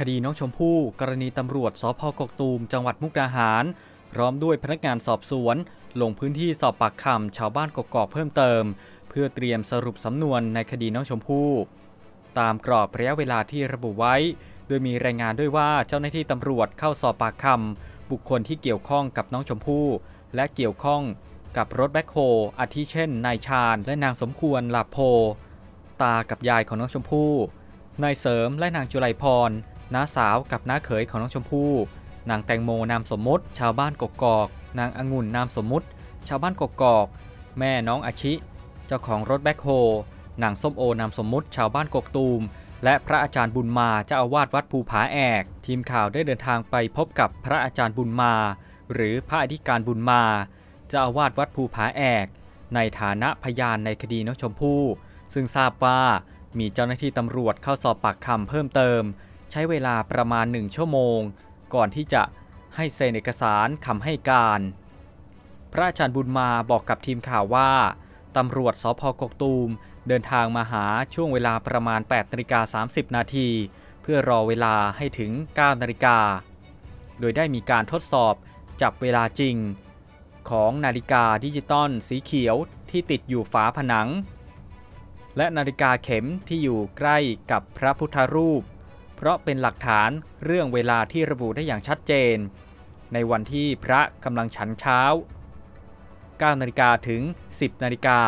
คดีน้องชมพู่ กรณีตำรวจสพกกตูม จังหวัดมุกดาหาร พร้อมด้วยพนักงานสอบสวน ลงพื้นที่สอบปากคำชาวบ้านกกอกเพิ่มเติม เพื่อเตรียมสรุปสำนวนในคดีน้องชมพู่ ตามกรอบระยะเวลาที่ระบุไว้ โดยมีรายงานด้วยว่าเจ้าหน้าที่ตำรวจเข้าสอบปากคำบุคคลที่เกี่ยวข้องกับน้องชมพู่ และเกี่ยวข้องกับรถแบ็คโฮอาทิเช่นนายชาญและนางสมควรหลับโพ ตากับยายของน้องชมพู่นายเสริมและนางจุไลพร น้าสาวกับน้าเขยของน้องชมพู่นางแตงโมนามสมมุติ ชาวบ้านกกอก นางองุ่นนามสมมุติ ชาวบ้านกกอก แม่น้องอาชิ เจ้าของรถแบ็คโฮนางส้มโอนามสมมุติ ชาวบ้านกกตูม และพระอาจารย์บุญมาเจ้าอาวาสวัดภูผาแอก ทีมข่าวได้เดินทางไปพบกับพระอาจารย์บุญมา หรือพระอธิการบุญมาเจ้าอาวาสวัดภูผาแอก ในฐานะพยานในคดีน้องชมพู่ ซึ่งทราบว่ามีเจ้าหน้าที่ตำรวจเข้าสอบปากคำเพิ่มเติม ใช้เวลาประมาณหนึ่งชั่วโมง ก่อนที่จะให้เซ็นเอกสารคำให้การ พระอาจารย์บุญมาบอกกับทีมข่าวว่าตำรวจสพกกตูมเดินทางมาหาช่วงเวลาประมาณ8นาฬิกา30 นาที เพื่อรอเวลาให้ถึง9นาฬิกา โดยได้มีการทดสอบจับเวลาจริง ของนาฬิกาดิจิตอลสีเขียวที่ติดอยู่ฝาผนัง และนาฬิกาเข็มที่อยู่ใกล้กับพระพุทธรูป เพราะเป็นหลักฐานเรื่องเวลาที่ระบุได้อย่างชัดเจน ในวันที่พระกำลังฉันเช้า 9นาฬิกาถึง 10นาฬิกา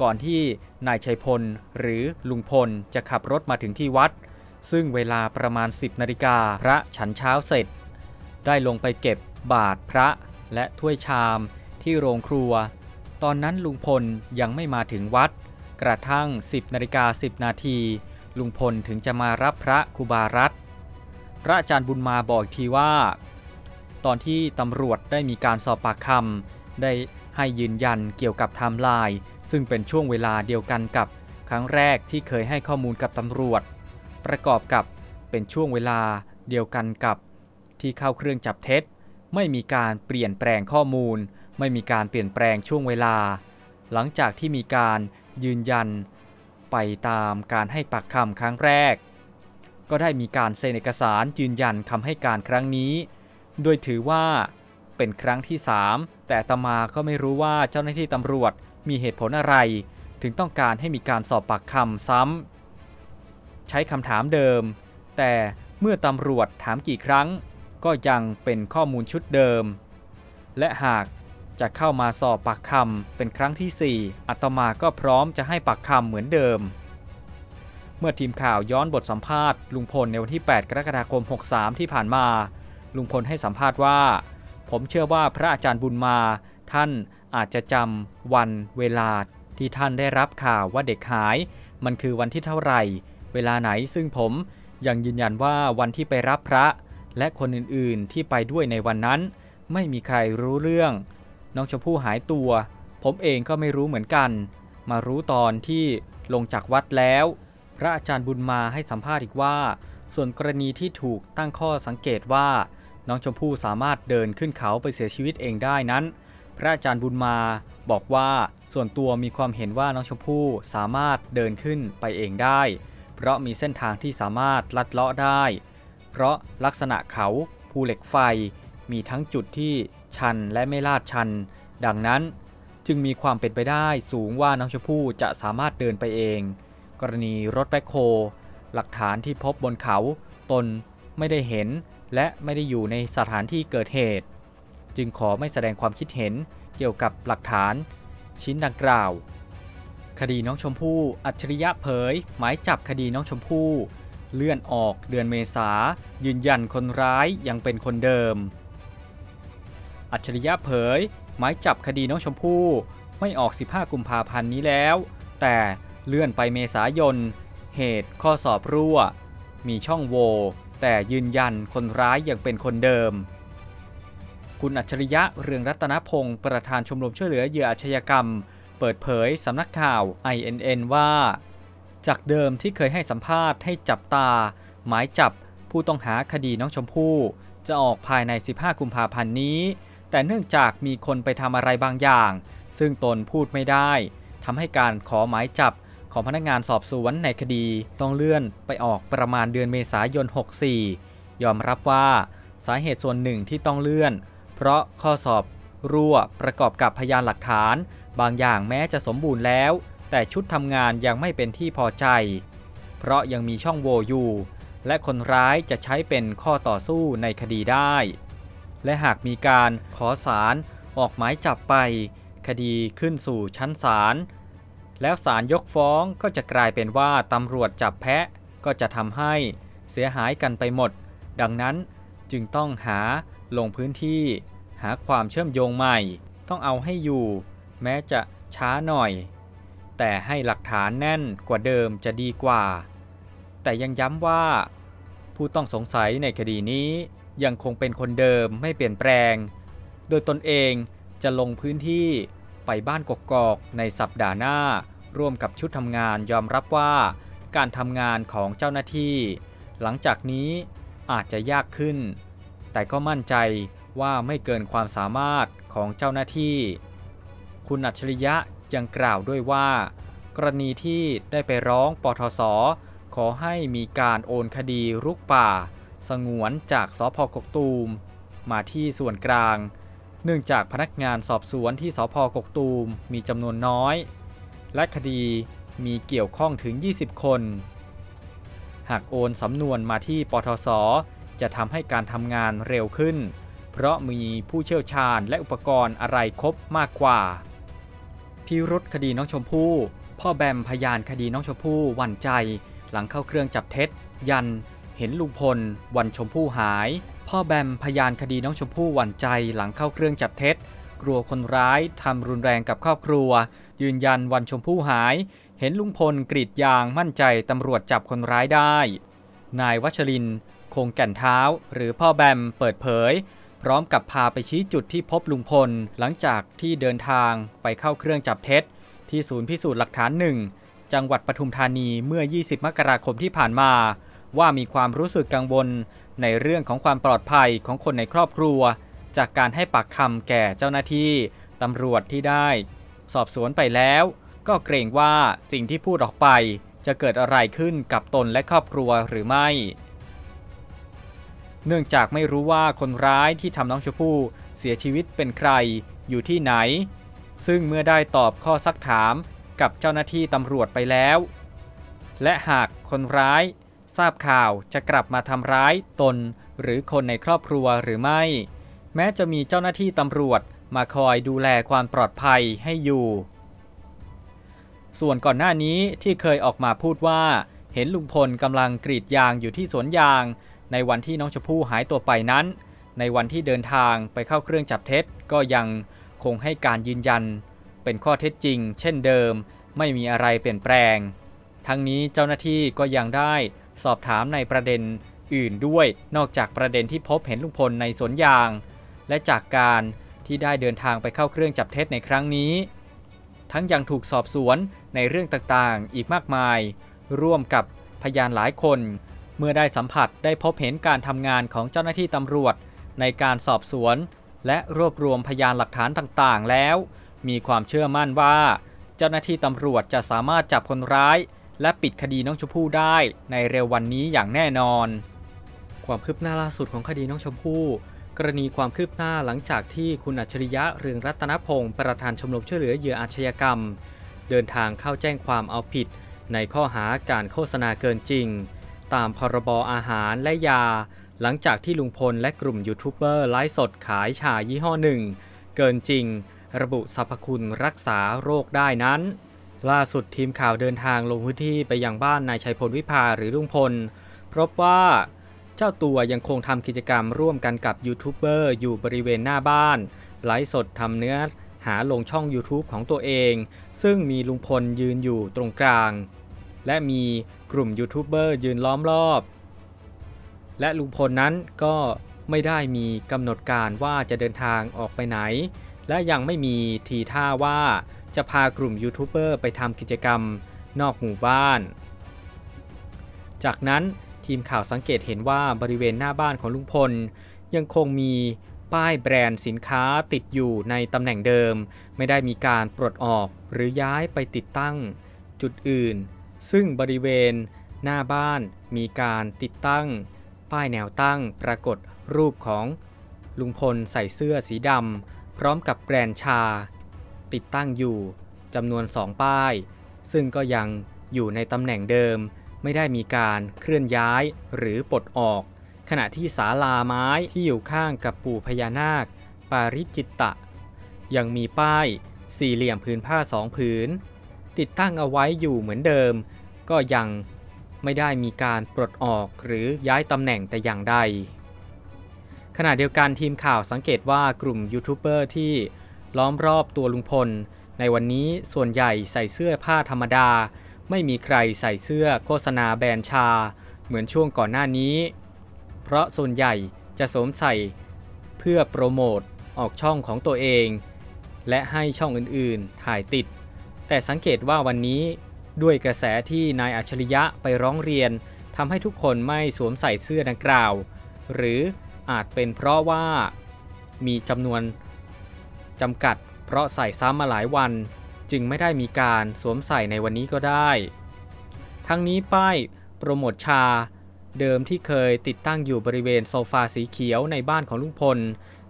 ก่อนที่นายชัยพลหรือลุงพลจะขับรถมาถึงที่วัด ซึ่งเวลาประมาณ 10นาฬิกาพระฉันเช้าเสร็จ ได้ลงไปเก็บบาตรพระและถ้วยชามที่โรงครัว ตอนนั้นลุงพลยังไม่มาถึงวัด กระทั่ง 10นาฬิกา10 นาที ลุงพลถึงจะมารับพระครูบารัตพระอาจารย์บุญมาบอกอีกทีว่า ตอนที่ตำรวจได้มีการสอบปากคำได้ให้ยืนยันเกี่ยวกับไทม์ไลน์ซึ่งเป็นช่วงเวลาเดียวกันกับครั้งแรกที่เคยให้ข้อมูลกับตำรวจ ประกอบกับเป็นช่วงเวลาเดียวกันกับที่เข้าเครื่องจับเท็จ ไม่มีการเปลี่ยนแปลงข้อมูล ไม่มีการเปลี่ยนแปลงช่วงเวลา หลังจากที่มีการยืนยัน ไปตามการให้ปากคำครั้งแรก ก็ได้มีการเซ็นเอกสารยืนยันคำให้การครั้งนี้ โดยถือว่าเป็นครั้งที่ 3 แต่ตมาก็ไม่รู้ว่าเจ้าหน้าที่ตำรวจมีเหตุผลอะไร ถึงต้องการให้มีการสอบปากคำซ้ำใช้คำถามเดิม แต่เมื่อตำรวจถามกี่ครั้ง ก็ยังเป็นข้อมูลชุดเดิม และหาก จะเข้ามาสอบปากคำเป็นครั้งที่ 4อาตมาก็พร้อมจะให้ปากคำเหมือนเดิม เมื่อทีมข่าวย้อนบทสัมภาษณ์ลุงพลในวันที่ 8 กรกฎาคม 63 ที่ผ่านมา ลุงพลให้สัมภาษณ์ว่า ผมเชื่อว่าพระอาจารย์บุญมา ท่านอาจจะจำวันเวลาที่ท่านได้รับข่าวว่าเด็กหาย มันคือวันที่เท่าไหร่ เวลาไหนซึ่งผมยังยืนยันว่าวันที่ไปรับพระ และคนอื่นๆที่ไปด้วยในวันนั้น ไม่มีใครรู้เรื่อง น้องชมพู่หายตัว ผมเองก็ไม่รู้เหมือนกัน มารู้ตอนที่ลงจากวัดแล้ว พระอาจารย์บุญมาให้สัมภาษณ์อีกว่า ส่วนกรณีที่ถูกตั้งข้อสังเกตว่า น้องชมพู่สามารถเดินขึ้นเขาไปเสียชีวิตเองได้นั้น พระอาจารย์บุญมาบอกว่าส่วนตัวมีความเห็นว่าน้องชมพู่สามารถเดินขึ้นไปเองได้ เพราะมีเส้นทางที่สามารถลัดเลาะได้ เพราะลักษณะเขาภูเหล็กไฟมีทั้งจุดที่ ชันและไม่ลาดชัน ดังนั้นจึงมีความเป็นไปได้สูงว่าน้องชมพู่จะสามารถเดินไปเอง กรณีรถแบคโฮหลักฐานที่พบบนเขาตนไม่ได้เห็นและไม่ได้อยู่ในสถานที่เกิดเหตุ จึงขอไม่แสดงความคิดเห็นเกี่ยวกับหลักฐาน ชิ้นดังกล่าว คดีน้องชมพู่อัจฉริยะเผย หมายจับคดีน้องชมพู่ เลื่อนออกเดือนเมษายืนยันคนร้ายยังเป็นคนเดิม อัจฉริยะเผย หมายจับคดีน้องชมพู่ไม่ออก 15 กุมภาพันธ์นี้แล้ว แต่เลื่อนไปเมษายน เหตุข้อสอบรั่ว มีช่องโหว่แต่ยืนยันคนร้ายยังเป็นคนเดิม คุณอัจฉริยะเรืองรัตนพงศ์ประธานชมรมช่วยเหลือเหยื่ออาชญากรรม เปิดเผยสำนักข่าว INN ว่า จากเดิมที่เคยให้สัมภาษณ์ให้จับตา หมายจับผู้ต้องหาคดีน้องชมพู่จะออกภายใน 15 กุมภาพันธ์นี้ แต่เนื่องจากมีคนไปทำอะไรบางอย่าง ซึ่งตนพูดไม่ได้ทำให้การขอหมายจับของพนักงานสอบสวนในคดีต้องเลื่อนไปออกประมาณเดือนเมษายน 64 ยอมรับว่าสาเหตุส่วนหนึ่งที่ต้องเลื่อน เพราะข้อสอบรั่วประกอบกับพยานหลักฐาน บางอย่างแม้จะสมบูรณ์แล้ว แต่ชุดทำงานยังไม่เป็นที่พอใจ เพราะยังมีช่องโหว่อยู่ และคนร้ายจะใช้เป็นข้อต่อสู้ในคดีได้ และหากมีการขอสารออกหมายจับไป คดีขึ้นสู่ชั้นศาลแล้วศาลยกฟ้องก็จะกลายเป็นว่าตำรวจจับแพะก็จะทำให้เสียหายกันไปหมด ดังนั้นจึงต้องหาลงพื้นที่ หาความเชื่อมโยงใหม่ ต้องเอาให้อยู่ แม้จะช้าหน่อย แต่ให้หลักฐานแน่นกว่าเดิมจะดีกว่า แต่ยังย้ำว่า ผู้ต้องสงสัยในคดีนี้ ยังคงเป็นคนเดิมไม่เปลี่ยนแปลง โดยตนเองจะลงพื้นที่ไปบ้านกกอกในสัปดาห์หน้า ร่วมกับชุดทำงานยอมรับว่าการทำงานของเจ้าหน้าที่ หลังจากนี้อาจจะยากขึ้น แต่ก็มั่นใจว่าไม่เกินความสามารถของเจ้าหน้าที่ คุณอัจฉริยะยังกล่าวด้วยว่า กรณีที่ได้ไปร้องปทศขอให้มีการโอนคดีรุกป่า สงวนจากสพกกตูม มาที่ส่วนกลาง เนื่องจากพนักงานสอบสวนที่สพกกตูมมีจำนวนน้อย และคดีมีเกี่ยวข้องถึง 20 คน หากโอนสำนวนมาที่ปทศจะทำให้การทำงานเร็วขึ้น เพราะมีผู้เชี่ยวชาญและอุปกรณ์อะไรครบมากกว่า พิรุษคดีน้องชมพู่ พ่อแบมพยานคดีน้องชมพู่หวั่นใจ หลังเข้าเครื่องจับเท็จ ยัน เห็นลุงพล วันชมพู่หาย พ่อแบมพยานคดีน้องชมพู่หวั่นใจหลังเข้าเครื่องจับเท็จ กลัวคนร้ายทำรุนแรงกับครอบครัว ยืนยันวันชมพู่หาย เห็นลุงพลกรีดยางมั่นใจตำรวจจับคนร้ายได้ นายวัชริน คงแก่นเท้า หรือพ่อแบมเปิดเผย พร้อมกับพาไปชี้จุดที่พบลุงพล หลังจากที่เดินทางไปเข้าเครื่องจับเท็จ ที่ศูนย์พิสูจน์หลักฐานหนึ่งจังหวัดปทุมธานีเมื่อ 20 มกราคมที่ผ่านมา ว่ามีความรู้สึกกังวลในเรื่องของความปลอดภัยของคนในครอบครัว จากการให้ปากคำแก่เจ้าหน้าที่ตำรวจที่ได้ สอบสวนไปแล้ว ก็เกรงว่าสิ่งที่พูดออกไป จะเกิดอะไรขึ้นกับตนและครอบครัวหรือไม่ เนื่องจากไม่รู้ว่าคนร้ายที่ทำน้องชมพู่เสียชีวิตเป็นใครอยู่ที่ไหน ซึ่งเมื่อได้ตอบข้อซักถามกับเจ้าหน้าที่ตำรวจไปแล้ว และหากคนร้าย ทราบข่าวจะกลับมาทำร้ายตน หรือคนในครอบครัวหรือไม่ แม้จะมีเจ้าหน้าที่ตำรวจมาคอยดูแลความปลอดภัยให้อยู่ ส่วนก่อนหน้านี้ที่เคยออกมาพูดว่า เห็นลุงพลกำลังกรีดยางอยู่ที่สวนยาง ในวันที่น้องชมพู่หายตัวไปนั้น ในวันที่เดินทางไปเข้าเครื่องจับเท็จก็ยังคงให้การยืนยัน เป็นข้อเท็จจริง เช่นเดิม ไม่มีอะไรเปลี่ยนแปลง ทั้งนี้เจ้าหน้าที่ก็ยังได้ สอบถามในประเด็นอื่นด้วยนอกจากประเด็นที่พบเห็นลุงพลในสวนยาง และจากการที่ได้เดินทางไปเข้าเครื่องจับเท็จในครั้งนี้ ทั้งยังถูกสอบสวนในเรื่องต่างๆ อีกมากมาย ร่วมกับพยานหลายคน เมื่อได้สัมผัสได้พบเห็นการทำงานของเจ้าหน้าที่ตำรวจ ในการสอบสวน และรวบรวมพยานหลักฐานต่างๆ แล้ว มีความเชื่อมั่นว่า เจ้าหน้าที่ตำรวจจะสามารถจับคนร้าย และปิดคดีน้องชมพู่ได้ในเร็ววันนี้อย่างแน่นอน ความคืบหน้าล่าสุดของคดีน้องชมพู่กรณีความคืบหน้าหลังจากที่คุณอัจฉริยะเรืองรัตนพงศ์ประธานชมรมช่วยเหลือเหยื่ออาชญากรรม เดินทางเข้าแจ้งความเอาผิด ในข้อหาการโฆษณาเกินจริง ตามพรบอาหารและยา หลังจากที่ลุงพลและกลุ่มยูทูบเบอร์ไลฟ์สดขายชายี่ห้อหนึ่ง เกินจริง ระบุสรรพคุณรักษาโรคได้นั้น ล่าสุดทีมข่าวเดินทางลงพื้นที่ไปยังบ้านนายชัยพลวิภาหรือลุงพลพบว่าเจ้าตัวยังคงทำกิจกรรมร่วมกันกับยูทูบเบอร์อยู่บริเวณหน้าบ้าน ไลฟ์สดทำเนื้อหาลงช่อง YouTube ของตัวเอง ซึ่งมีลุงพลยืนอยู่ตรงกลาง และมีกลุ่มยูทูบเบอร์ยืนล้อมรอบ และลุงพลนั้นก็ไม่ได้มีกำหนดการว่าจะเดินทางออกไปไหน และยังไม่มีทีท่าว่าจะพากลุ่มยูทูบเบอร์ไปทำกิจกรรมนอกหมู่บ้าน จากนั้นทีมข่าวสังเกตเห็นว่าบริเวณหน้าบ้านของลุงพล ยังคงมีป้ายแบรนด์สินค้าติดอยู่ในตำแหน่งเดิม ไม่ได้มีการปลดออกหรือย้ายไปติดตั้งจุดอื่น ซึ่งบริเวณหน้าบ้านมีการติดตั้ง ป้ายแนวตั้งปรากฏรูปของลุงพลใส่เสื้อสีดำ พร้อมกับแบรนชา ติดตั้งอยู่จำนวน 2 ป้าย ซึ่งก็ยังอยู่ในตำแหน่งเดิม ไม่ได้มีการเคลื่อนย้ายหรือปลดออก ขณะที่ศาลาไม้ที่อยู่ข้างกับปู่พญานาค ปาริจิตตะ ยังมีป้ายสี่เหลี่ยมผืนผ้าสองผืน ติดตั้งเอาไว้อยู่เหมือนเดิม ก็ยังไม่ได้มีการปลดออกหรือย้ายตำแหน่งแต่อย่างใด ขณะเดียวกันทีมข่าวสังเกตว่ากลุ่มยูทูบเบอร์ที่ล้อมรอบตัวลุงพล ในวันนี้ส่วนใหญ่ใส่เสื้อผ้าธรรมดา ไม่มีใครใส่เสื้อโฆษณาแบรนด์ชา เหมือนช่วงก่อนหน้านี้ เพราะส่วนใหญ่จะสวมใส่เพื่อโปรโมทออกช่องของตัวเอง และให้ช่องอื่นๆ ถ่ายติด แต่สังเกตว่าวันนี้ด้วยกระแสที่นายอัจฉริยะไปร้องเรียนทำให้ทุกคนไม่สวมใส่เสื้อดังกล่าว หรือ อาจเป็นเพราะว่ามีจำนวนจำกัด เพราะใส่ซ้ำมาหลายวัน จึงไม่ได้มีการสวมใส่ในวันนี้ก็ได้ ทั้งนี้ป้ายโปรโมทชา เดิมที่เคยติดตั้งอยู่บริเวณโซฟาสีเขียวในบ้านของลุงพล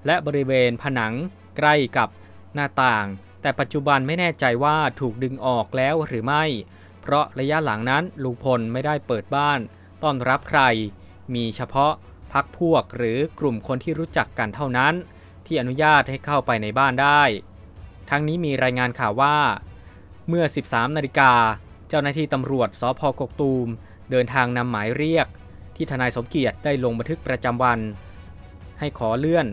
และบริเวณผนังใกล้กับหน้าต่าง แต่ปัจจุบันไม่แน่ใจว่าถูกดึงออกแล้วหรือไม่ เพราะระยะหลังนั้นลุงพลไม่ได้เปิดบ้าน ต้อนรับใคร มีเฉพาะ พักพวกหรือกลุ่มคนที่รู้จักกันเท่านั้น ที่อนุญาตให้เข้าไปในบ้านได้ ทั้งนี้มีรายงานข่าวว่า เมื่อ 13 นาฬิกา เจ้าหน้าที่ตำรวจสพกกตูม เดินทางนำหมายเรียก ที่ทนายสมเกียรติได้ลงบันทึกประจำวัน ให้ขอเลื่อน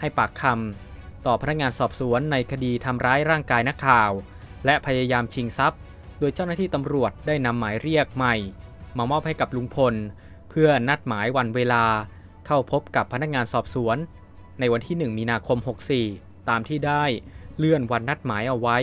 ให้ปากคำต่อพนักงานสอบสวนในคดีทำร้ายร่างกายนักข่าว และพยายามชิงทรัพย์ โดยเจ้าหน้าที่ตำรวจได้นำหมายเรียกใหม่ มามอบให้กับลุงพลเพื่อนัดหมายวันเวลา เข้าพบกับพนักงานสอบสวน ในวันที่ 1 มีนาคม 64 ตามที่ได้เลื่อนวันนัดหมายเอาไว้